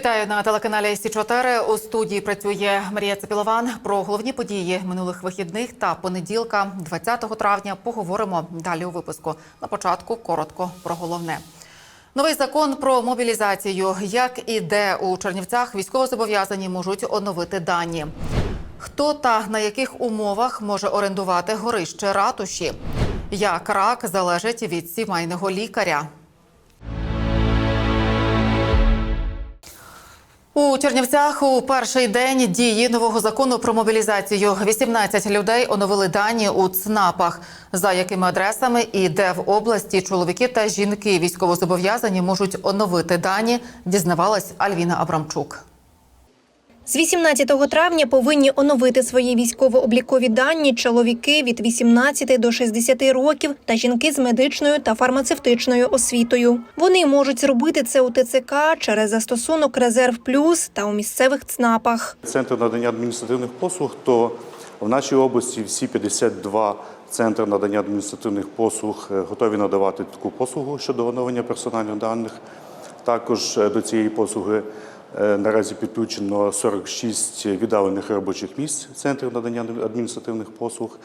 Вітаю на телеканалі Сі 4 У студії працює Марія Цепілован. Про головні події минулих вихідних та понеділка, 20 травня, поговоримо далі у випуску. На початку коротко про головне. Новий закон про мобілізацію. Як і де у Чернівцях військовозобов'язані можуть оновити дані. Хто та на яких умовах може орендувати горище ратуші? Як рак залежить від сімейного лікаря? У Чернівцях у перший день дії нового закону про мобілізацію 18 людей оновили дані у ЦНАПах, за якими адресами і де в області чоловіки та жінки військовозобов'язані можуть оновити дані. Дізнавалась Альвіна Абрамчук. З 18 травня повинні оновити свої військово-облікові дані чоловіки від 18 до 60 років та жінки з медичною та фармацевтичною освітою. Вони можуть зробити це у ТЦК через застосунок Резерв Плюс та у місцевих ЦНАПах. Центр надання адміністративних послуг, то в нашій області всі 52 центри надання адміністративних послуг е, готові надавати таку послугу щодо оновлення персональних даних. Також е, до цієї послуги наразі підключено 46 віддалених робочих місць центрів надання адміністративних послуг.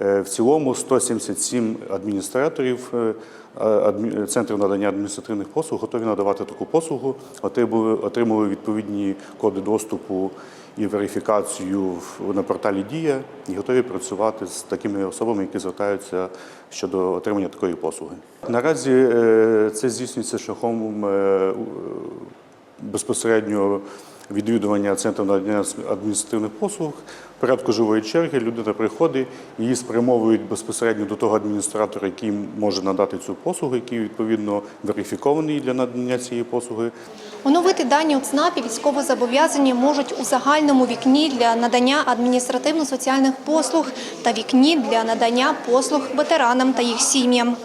Е, В цілому 177 адміністраторів е, центрів надання адміністративних послуг готові надавати таку послугу, отримали, відповідні коди доступу і верифікацію на порталі Дія і готові працювати з такими особами, які звертаються щодо отримання такої послуги. Наразі е, це здійснюється шляхом е, безпосередньо відвідування центру надання адміністративних послуг. В порядку живої черги людина приходить, її спрямовують безпосередньо до того адміністратора, який може надати цю послугу, який відповідно верифікований для надання цієї послуги. Оновити дані у ЦНАПі військовозобов'язані можуть у загальному вікні для надання адміністративно-соціальних послуг та вікні для надання послуг ветеранам та їх сім'ям.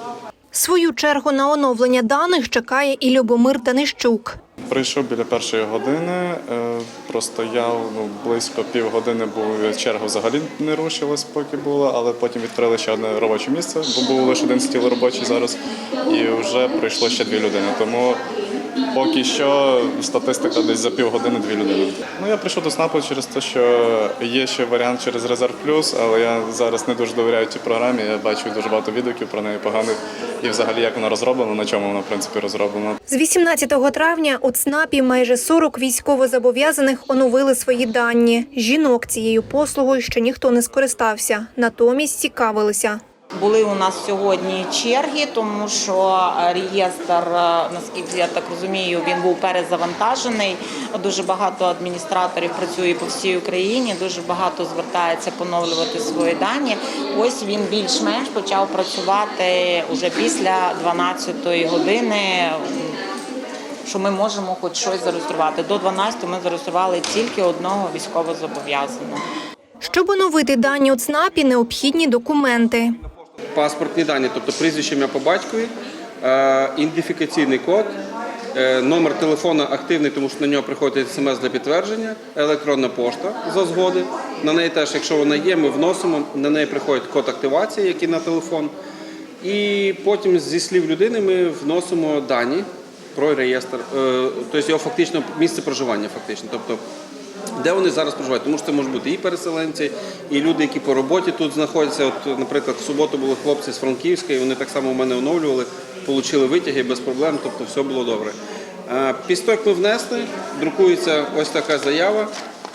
Свою чергу на оновлення даних чекає і Любомир Танищук. Прийшов біля першої години, е, простояв ну, близько півгодини, бо черга взагалі не рушилась, поки була, але потім відкрили ще одне робоче місце, бо був лише один стіл робочий зараз, і вже прийшло ще дві людини. Тому поки що статистика десь за півгодини дві людини. Ну я прийшов до СНАПу через те, що є ще варіант через Резерв Плюс, але я зараз не дуже довіряю цій програмі. Я бачу дуже багато відгуків про неї поганих і взагалі як вона розроблена, на чому вона в принципі розроблена. З 18 травня у ЦНАПі майже 40 військовозобов'язаних оновили свої дані. Жінок цією послугою ще ніхто не скористався, натомість цікавилися. Були у нас сьогодні черги, тому що е, реєстр, е, наскільки я так розумію, він був перезавантажений. Дуже багато адміністраторів працює по всій Україні. Дуже багато звертається поновлювати свої дані. Ось він більш-менш почав працювати уже після 12-ї години. Що ми можемо хоч щось зареєструвати. До 12 ми зареєстрували тільки одного військовозобов'язаного. Щоб оновити дані у ЦНАПі, необхідні документи. Паспортні дані, тобто прізвище ім'я по батькові, е, ідентифікаційний код, е, номер телефона активний, тому що на нього приходить смс для підтвердження, електронна пошта за згоди. На неї теж, якщо вона є, ми вносимо, на неї приходить код активації, який на телефон. І потім зі слів людини ми вносимо дані про реєстр, е, тобто його фактично місце проживання, фактично. Тобто де вони зараз проживають? Тому що це можуть бути і переселенці, і люди, які по роботі тут знаходяться. От, наприклад, в суботу були хлопці з Франківська, і вони так само у мене оновлювали, отримали витяги без проблем, тобто все було добре. Після того, як ми внесли, друкується ось така заява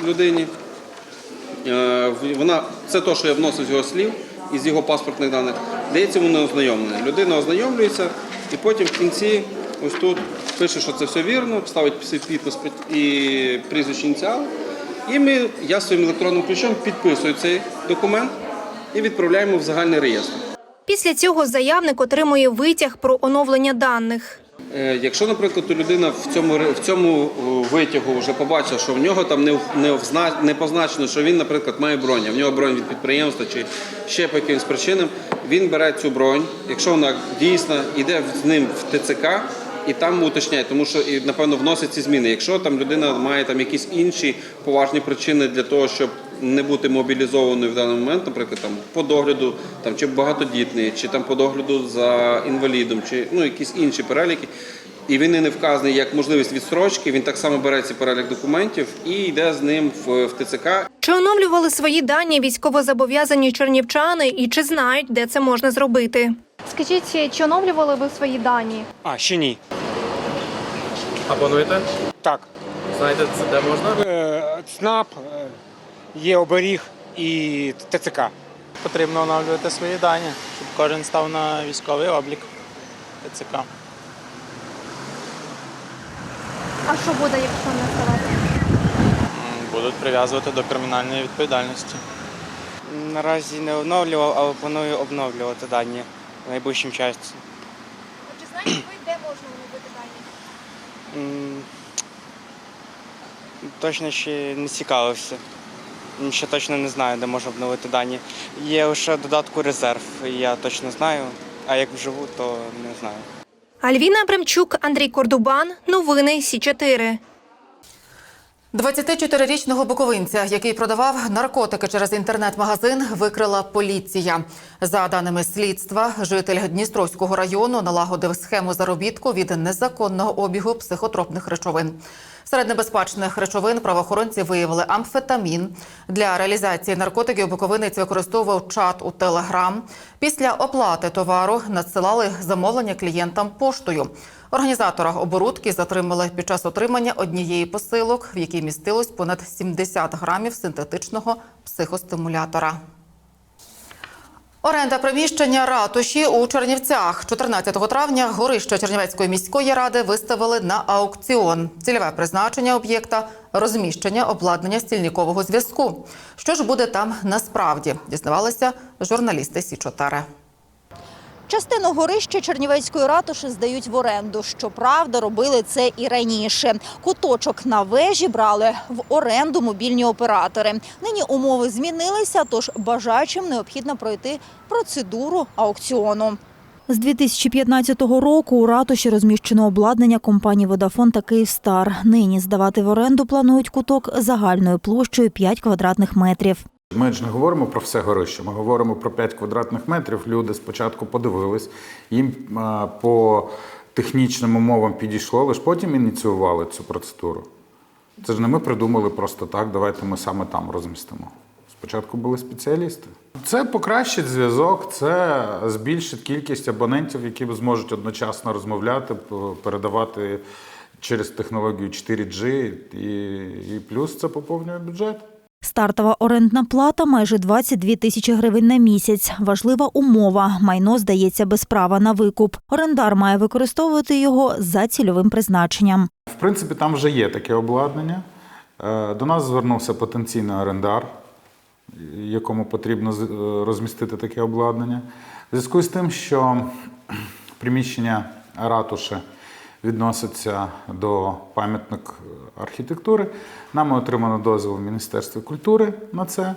людині. Вона це те, що я вносив з його слів і з його паспортних даних, дається на ознайомлення. Людина ознайомлюється, і потім в кінці ось тут пише, що це все вірно, ставить підпис і прізвище ініціал. І ми, я своїм електронним ключом підписую цей документ і відправляємо в загальний реєстр. Після цього заявник отримує витяг про оновлення даних. Е, Якщо, наприклад, людина в цьому в цьому витягу вже побачила, що в нього там не не, не позначено, що він, наприклад, має бронь, а в нього бронь від підприємства чи ще по якимось причинам, він бере цю бронь, якщо вона дійсна, йде з ним в ТЦК. І там уточняє, тому що і напевно вносить ці зміни. Якщо там людина має там якісь інші поважні причини для того, щоб не бути мобілізованою в даний момент, наприклад, там по догляду, там чи багатодітний, чи там по догляду за інвалідом, чи ну якісь інші переліки, і він і не вказаний як можливість відстрочки. Він так само бере цей перелік документів і йде з ним в, в ТЦК. Чи оновлювали свої дані військовозобов'язані чернівчани і чи знають, де це можна зробити? Скажіть, чи оновлювали ви свої дані? А, ще ні. А плануєте? Так. Знаєте, це де можна? Е, ЦНАП, е, є оберіг і ТЦК. Потрібно оновлювати свої дані, щоб кожен став на військовий облік ТЦК. А що буде, якщо не ставати? Будуть прив'язувати до кримінальної відповідальності. Наразі не оновлював, але планую обновлювати дані в найближчим часі. Чи знаєте ви, де можна оновити Точно ще не цікавився. Ще точно не знаю, де можна обновити дані. Є лише додатку резерв, я точно знаю, а як вживу, то не знаю. Альвіна Абрамчук, Андрій Кордубан. Новини Сі 4 24-річного буковинця, який продавав наркотики через інтернет-магазин, викрила поліція. За даними слідства, житель Дністровського району налагодив схему заробітку від незаконного обігу психотропних речовин. Серед небезпечних речовин правоохоронці виявили амфетамін. Для реалізації наркотиків буковинець використовував чат у Телеграм. Після оплати товару надсилали замовлення клієнтам поштою. Організатора оборудки затримали під час отримання однієї посилок, в якій містилось понад 70 грамів синтетичного психостимулятора. Оренда приміщення ратуші у Чернівцях 14 травня горище Чернівецької міської ради виставили на аукціон. Цільове призначення об'єкта розміщення обладнання стільникового зв'язку. Що ж буде там насправді? Дізнавалися журналісти Сі 4 Частину горища Чернівецької ратуші здають в оренду. Щоправда, робили це і раніше. Куточок на вежі брали в оренду мобільні оператори. Нині умови змінилися, тож бажаючим необхідно пройти процедуру аукціону. З 2015 року у ратуші розміщено обладнання компанії «Водафон» та «Київстар». Нині здавати в оренду планують куток загальною площею 5 квадратних метрів. Ми ж не говоримо про все горище, ми говоримо про 5 квадратних метрів. Люди спочатку подивились, їм по технічним умовам підійшло, лише потім ініціювали цю процедуру. Це ж не ми придумали просто так, давайте ми саме там розмістимо. Спочатку були спеціалісти. Це покращить зв'язок, це збільшить кількість абонентів, які зможуть одночасно розмовляти, передавати через технологію 4G, і, і плюс це поповнює бюджет. Стартова орендна плата майже 22 тисячі гривень на місяць. Важлива умова. Майно здається без права на викуп. Орендар має використовувати його за цільовим призначенням. В принципі, там вже є таке обладнання. Е, До нас звернувся потенційний орендар, якому потрібно е, розмістити таке обладнання. В зв'язку з тим, що приміщення ратуші відноситься до пам'ятник архітектури, нами отримано дозвіл в Міністерстві культури на це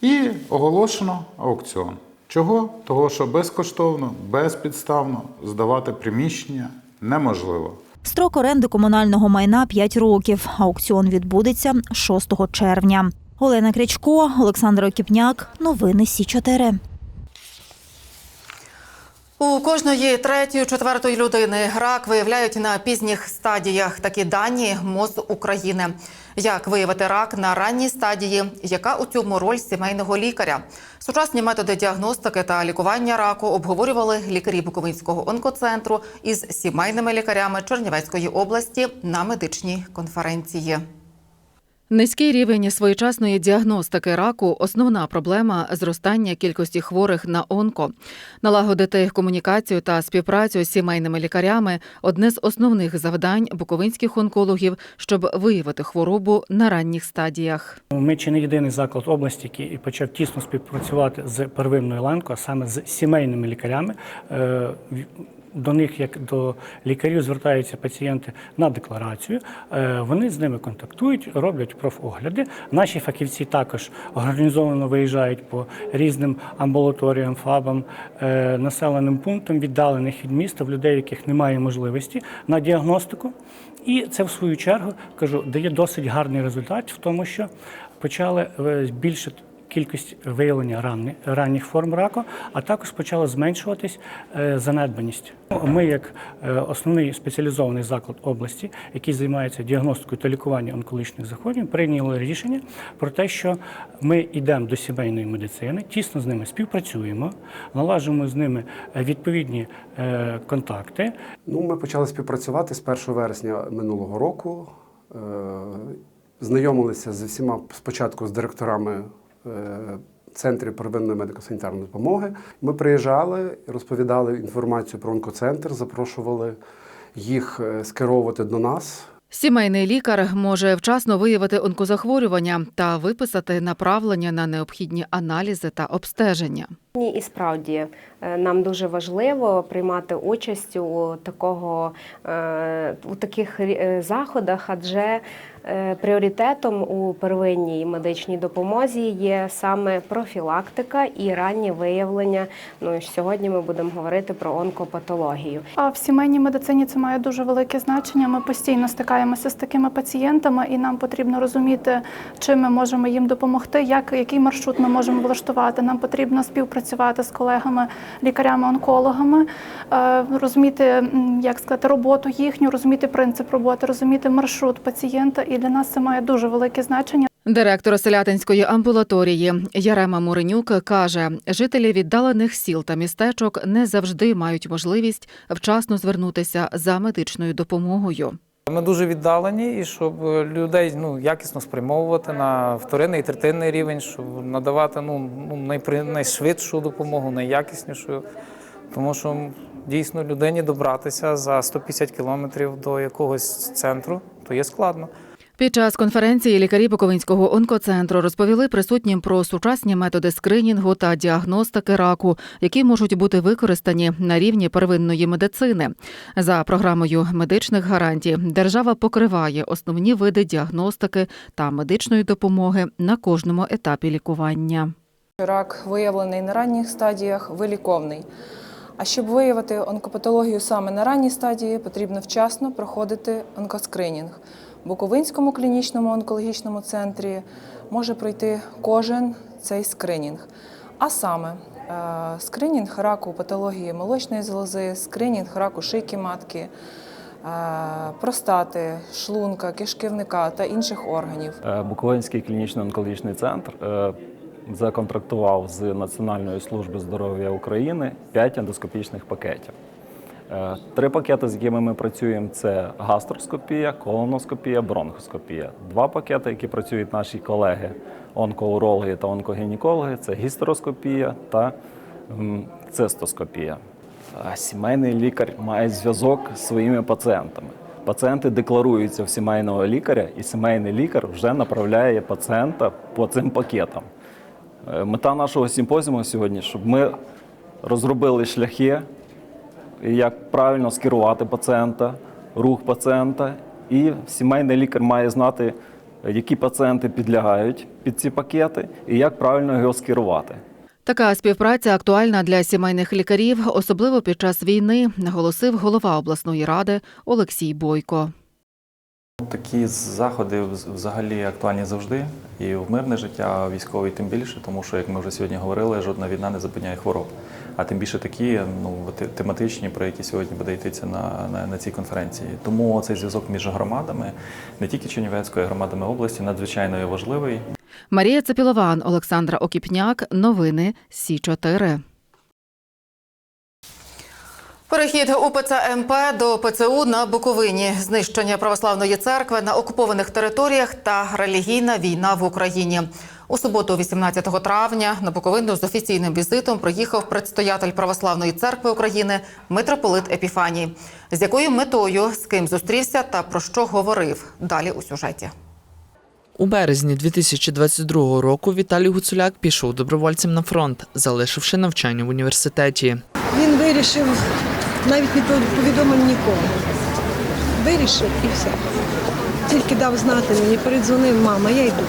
і оголошено аукціон. Чого? Того, що безкоштовно, безпідставно здавати приміщення неможливо. Строк оренди комунального майна 5 років. Аукціон відбудеться 6 червня. Олена Крячко, Олександр Окіпняк. Новини Сі 4 У кожної третьої, четвертої людини рак виявляють на пізніх стадіях. Такі дані МОЗ України. Як виявити рак на ранній стадії? Яка у цьому роль сімейного лікаря? Сучасні методи діагностики та лікування раку обговорювали лікарі Буковинського онкоцентру із сімейними лікарями Чернівецької області на медичній конференції. Низький рівень своєчасної діагностики раку основна проблема зростання кількості хворих на онко. Налагодити комунікацію та співпрацю з сімейними лікарями одне з основних завдань буковинських онкологів, щоб виявити хворобу на ранніх стадіях. Ми чи не єдиний заклад області, який почав тісно співпрацювати з первинною ланкою, а саме з сімейними лікарями. Е, в- До них, як до лікарів, звертаються пацієнти на декларацію. Е, Вони з ними контактують, роблять профогляди. Наші фахівці також організовано виїжджають по різним амбулаторіям, фабам, е, населеним пунктам, віддалених від міста, в людей, яких немає можливості на діагностику. І це, в свою чергу, кажу, дає досить гарний результат в тому, що почали е, більше кількість виявлення ранні- ранніх форм раку, а також почала зменшуватись е, занедбаність. Ми, як е, основний спеціалізований заклад області, який займається діагностикою та лікуванням онкологічних захворювань, прийняли рішення про те, що ми йдемо до сімейної медицини, тісно з ними співпрацюємо, налажуємо з ними е, відповідні контакти. Ну, ми почали співпрацювати з 1 вересня минулого року. Знайомилися з всіма спочатку з директорами е, центрів первинної медико-санітарної допомоги. Ми приїжджали, розповідали інформацію про онкоцентр, запрошували їх е, скеровувати до нас. Сімейний лікар може вчасно виявити онкозахворювання та виписати направлення на необхідні аналізи та обстеження. Ні, і справді е, нам дуже важливо приймати участь у такого е, у таких е, заходах, адже пріоритетом у первинній медичній допомозі є саме профілактика і раннє виявлення. Ну і сьогодні ми будемо говорити про онкопатологію. А в сімейній медицині це має дуже велике значення. Ми постійно стикаємося з такими пацієнтами, і нам потрібно розуміти, чим ми можемо їм допомогти, як який маршрут ми можемо влаштувати. Нам потрібно співпрацювати з колегами, лікарями-онкологами, е, розуміти, як сказати, роботу їхню, розуміти принцип роботи, розуміти маршрут пацієнта. І для нас це має дуже велике значення. Директор селятинської амбулаторії Ярема Муренюк каже, жителі віддалених сіл та містечок не завжди мають можливість вчасно звернутися за медичною допомогою. Ми дуже віддалені, і щоб людей ну, якісно спрямовувати на вторинний і третинний рівень, щоб надавати ну, ну, найпри- найшвидшу допомогу, найякіснішу. Тому що дійсно людині добратися за 150 кілометрів до якогось центру, то є складно. Під час конференції лікарі Буковинського онкоцентру розповіли присутнім про сучасні методи скринінгу та діагностики раку, які можуть бути використані на рівні первинної медицини. За програмою медичних гарантій держава покриває основні види діагностики та медичної допомоги на кожному етапі лікування. Рак виявлений на ранніх стадіях, виліковний. А щоб виявити онкопатологію саме на ранній стадії, потрібно вчасно проходити онкоскринінг. Буковинському клінічному онкологічному центрі може пройти кожен цей скринінг. А саме е, скринінг раку патології молочної залози, скринінг раку шийки матки, е, простати, шлунка, кишківника та інших органів. Е, Буковинський клінічно-онкологічний центр законтрактував з Національної служби здоров'я України 5 ендоскопічних пакетів. Е, Три пакети, з якими ми працюємо, це гастроскопія, колоноскопія, бронхоскопія. Два пакети, які працюють наші колеги онкоурологи та онкогінекологи, це гістероскопія та цистоскопія. Сімейний лікар має зв'язок з своїми пацієнтами. Пацієнти декларуються в сімейного лікаря, і сімейний лікар вже направляє пацієнта по цим пакетам. Е, Мета нашого симпозіуму сьогодні, щоб ми розробили шляхи, як правильно скерувати пацієнта, рух пацієнта, і сімейний лікар має знати, які пацієнти підлягають під ці пакети і як правильно його скерувати. Така співпраця актуальна для сімейних лікарів, особливо під час війни, наголосив голова обласної ради Олексій Бойко. Такі заходи взагалі актуальні завжди і в мирне життя, а військовий тим більше, тому що, як ми вже сьогодні говорили, жодна війна не зупиняє хвороб. А тим більше такі ну, тематичні, про які сьогодні буде йтися на, на, на цій конференції. Тому цей зв'язок між громадами, не тільки Чернівецькою, а громадами області, надзвичайно є важливий. Марія Цепілован, Олександра Окіпняк. Новини Сі 4 Перехід УПЦ МП до ПЦУ на Буковині, знищення православної церкви на окупованих територіях та релігійна війна в Україні. У суботу, 18 травня, на Буковину з офіційним візитом приїхав предстоятель Православної церкви України митрополит Епіфаній. З якою метою, з ким зустрівся та про що говорив? Далі у сюжеті. У березні 2022 року Віталій Гуцуляк пішов добровольцем на фронт, залишивши навчання в університеті. Він вирішив, навіть не повідомив нікому. Вирішив і все. Тільки дав знати мені, передзвонив мама, я йду.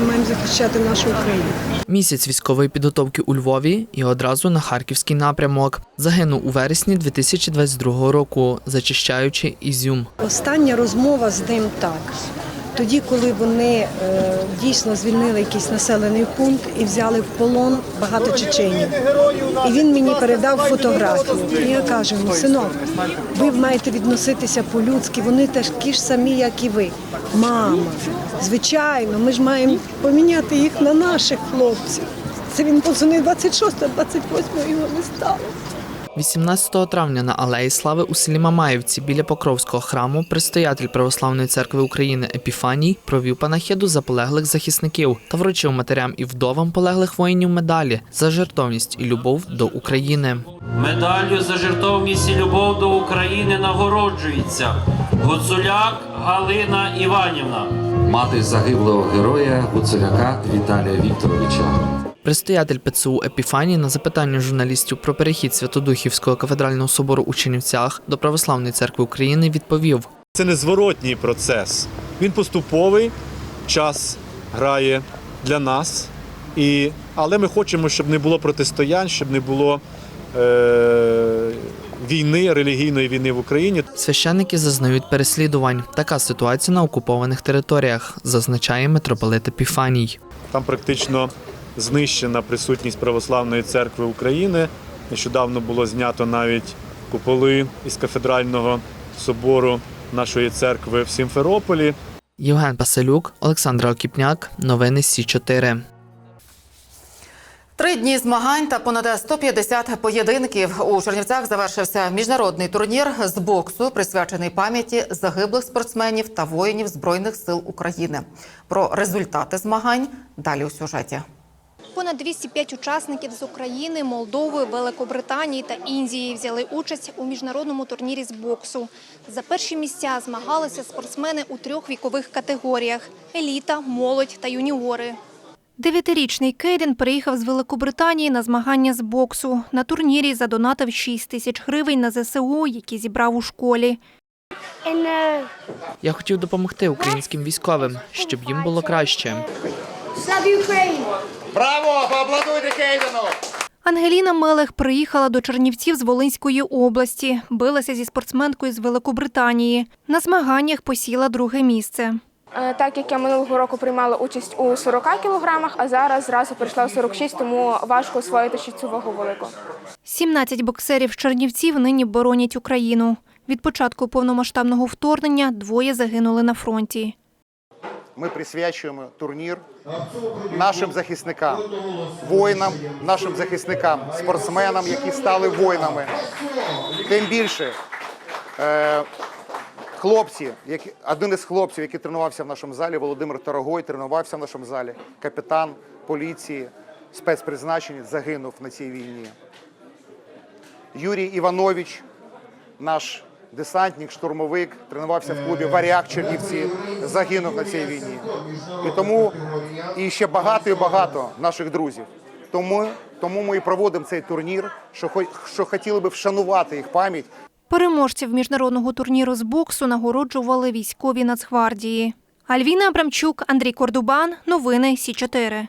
Ми маємо захищати нашу Україну. Місяць військової підготовки у Львові і одразу на харківський напрямок. Загинув у вересні 2022 року, зачищаючи Ізюм. Остання розмова з ним так. Тоді, коли вони е, дійсно звільнили якийсь населений пункт і взяли в полон багато чеченів. І він мені передав фотографію. І я кажу йому, синок, ви маєте відноситися по-людськи, вони такі ж самі, як і ви. Мама, звичайно, ми ж маємо поміняти їх на наших хлопців. Це він позвонив 26 28 його не стало. 18 травня на Алеї Слави у селі Мамаївці біля Покровського храму предстоятель Православної церкви України Епіфаній провів панахиду за полеглих захисників та вручив матерям і вдовам полеглих воїнів медалі за жертовність і любов до України. Медаллю за жертовність і любов до України нагороджується Гуцуляк Галина Іванівна. Мати загиблого героя Гуцуляка Віталія Вікторовича. Предстоятель ПЦУ Епіфаній на запитання журналістів про перехід Святодухівського кафедрального собору у Чернівцях до Православної церкви України відповів: Це незворотній процес. Він поступовий, час грає для нас. І, але ми хочемо, щоб не було протистоянь, щоб не було е, війни, релігійної війни в Україні. священники зазнають переслідувань. Така ситуація на окупованих територіях, зазначає митрополит Епіфаній. Там практично знищена присутність Православної церкви України. Нещодавно було знято навіть куполи із кафедрального собору нашої церкви в Сімферополі. Євген Паселюк, Олександра Окіпняк. Новини Сі 4 Три дні змагань та понад 150 поєдинків у Чернівцях завершився міжнародний турнір з боксу, присвячений пам'яті загиблих спортсменів та воїнів Збройних сил України. Про результати змагань далі у сюжеті. Понад 205 учасників з України, Молдови, Великобританії та Індії взяли участь у міжнародному турнірі з боксу. За перші місця змагалися спортсмени у трьох вікових категоріях – еліта, молодь та юніори. Дев'ятирічний Кейден приїхав з Великобританії на змагання з боксу. На турнірі задонатив 6 тисяч гривень на ЗСУ, які зібрав у школі. Я хотів допомогти українським військовим, щоб їм було краще. Браво! Поаплодуйте Кейдену! Ангеліна Мелех приїхала до Чернівців з Волинської області. Билася зі спортсменкою з Великобританії. На змаганнях посіла друге місце. Е, Так як я минулого року приймала участь у 40 кілограмах, а зараз зразу перейшла в 46, тому важко освоїти ще цю вагу велику. 17 боксерів з Чернівців нині боронять Україну. Від початку повномасштабного вторгнення двоє загинули на фронті. Ми присвячуємо турнір нашим захисникам, воїнам, нашим захисникам, спортсменам, які стали воїнами. Тим більше е, хлопці, які, один із хлопців, який тренувався в нашому залі, Володимир Торогой, тренувався в нашому залі, капітан поліції, спецпризначення, загинув на цій війні. Юрій Іванович, наш десантник, штурмовик, тренувався в клубі Варяг Чернівці, загинув на цій війні. І тому і ще багато і багато наших друзів. Тому, тому ми і проводимо цей турнір, що, що хотіли би вшанувати їх пам'ять Переможців міжнародного турніру з боксу нагороджували військові Нацгвардії. Альвіна Абрамчук, Андрій Кордубан. Новини Сі 4